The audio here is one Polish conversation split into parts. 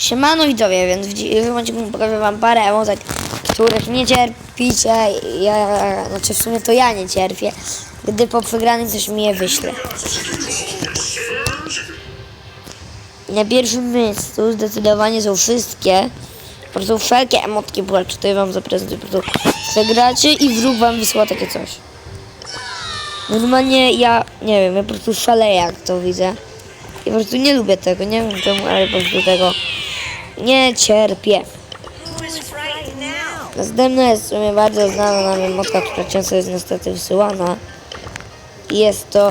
Siemano widzowie, więc w dzisiejszym odcinku pokażę wam parę emotek, których nie cierpicie, ja, znaczy w sumie to ja nie cierpię, gdy po przegranej coś mi je wyśle. Na pierwszym miejscu zdecydowanie są wszystkie, po prostu wszelkie emotki płacz, tutaj wam zaprezentuję, po prostu przegracie i wróg wam wysła takie coś. Normalnie ja, nie wiem, ja po prostu szaleję jak to widzę. I po prostu nie lubię tego, nie wiem czemu, ale po prostu tego nie cierpię. Następna jest w sumie bardzo znana na mnie motka, która często jest niestety wysyłana. Jest to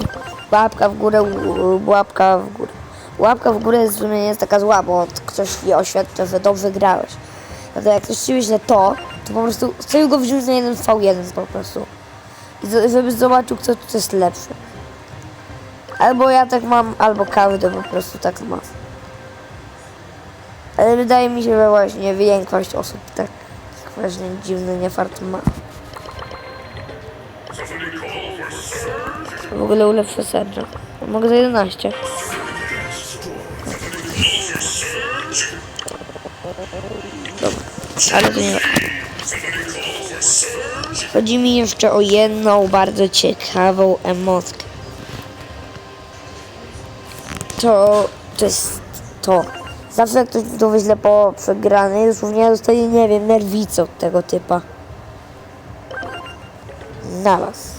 łapka w górę, łapka w górę. Łapka w górę jest w sumie nie jest taka zła, bo ktoś je oświadcza, że dobrze grałeś. Dlatego jak ktoś ci wyśle to, to po prostu chcę go wziąć na jeden V1 po prostu. I żeby zobaczył, kto tu jest lepszy. Albo ja tak mam, albo każdy po prostu tak ma. Ale wydaje mi się, że właśnie większość osób tak właśnie dziwny niefart ma. W ogóle ulepszę Serge'a. Mogę za 11. Dobra, ale to nie Chodzi mi jeszcze o jedną bardzo ciekawą emotkę. To, to jest to. Zawsze ktoś to wyśle po przegranej, dosłownie dostaje, nie wiem, nerwicę od tego typa. Na was.